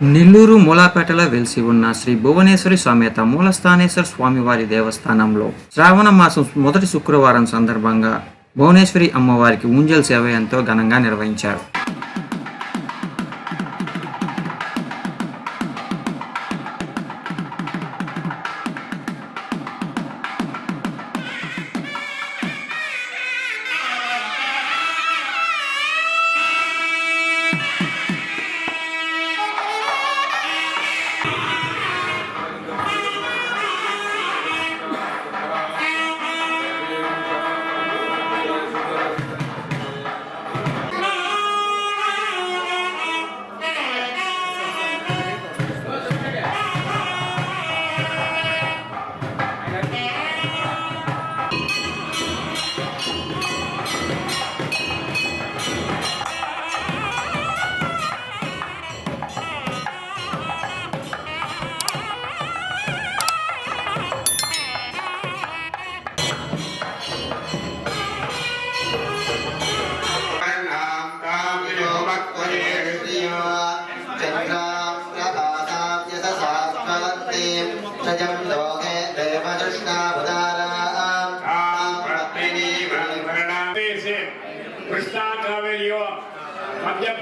నెల్లూరు మూలాపేటలో వెలిసి ఉన్న శ్రీ భువనేశ్వరి సమేత మూలస్థానేశ్వర స్వామివారి దేవస్థానంలో శ్రావణ మాసం మొదటి శుక్రవారం సందర్భంగా భువనేశ్వరి అమ్మవారికి ఊంజల్ సేవ ఎంతో ఘనంగా నిర్వహించారు.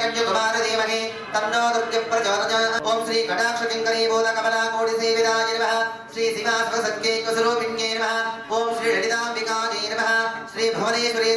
विद्महे कन्यकुमार धीमहि तन्नो दुर्गे प्रचोदयात् ॐ श्री कटाक्ष किङ्करी बोधकमला कोटिसेविदाय नमः श्री शिवास्वसत्यै नमः ॐ श्री ललिताम्बिकायै नमः श्री भुवनेश्वरी